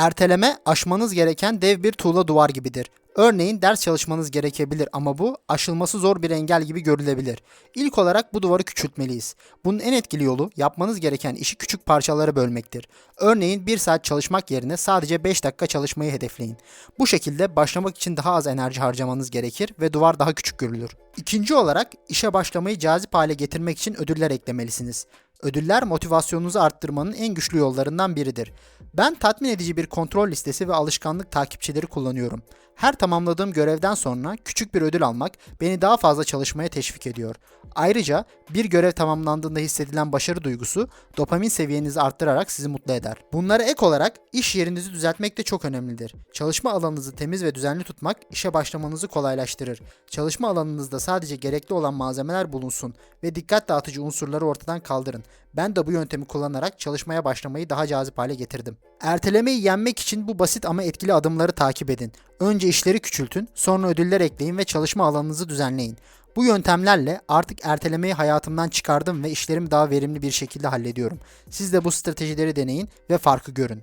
Erteleme aşmanız gereken dev bir tuğla duvar gibidir. Örneğin ders çalışmanız gerekebilir ama bu aşılması zor bir engel gibi görülebilir. İlk olarak bu duvarı küçültmeliyiz. Bunun en etkili yolu yapmanız gereken işi küçük parçalara bölmektir. Örneğin 1 saat çalışmak yerine sadece 5 dakika çalışmayı hedefleyin. Bu şekilde başlamak için daha az enerji harcamanız gerekir ve duvar daha küçük görülür. İkinci olarak işe başlamayı cazip hale getirmek için ödüller eklemelisiniz. Ödüller motivasyonunuzu arttırmanın en güçlü yollarından biridir. Ben tatmin edici bir kontrol listesi ve alışkanlık takipçileri kullanıyorum. Her tamamladığım görevden sonra küçük bir ödül almak beni daha fazla çalışmaya teşvik ediyor. Ayrıca bir görev tamamlandığında hissedilen başarı duygusu dopamin seviyenizi arttırarak sizi mutlu eder. Bunlara ek olarak iş yerinizi düzeltmek de çok önemlidir. Çalışma alanınızı temiz ve düzenli tutmak işe başlamanızı kolaylaştırır. Çalışma alanınızda sadece gerekli olan malzemeler bulunsun ve dikkat dağıtıcı unsurları ortadan kaldırın. Ben de bu yöntemi kullanarak çalışmaya başlamayı daha cazip hale getirdim. Ertelemeyi yenmek için bu basit ama etkili adımları takip edin. Önce işleri küçültün, sonra ödüller ekleyin ve çalışma alanınızı düzenleyin. Bu yöntemlerle artık ertelemeyi hayatımdan çıkardım ve işlerimi daha verimli bir şekilde hallediyorum. Siz de bu stratejileri deneyin ve farkı görün.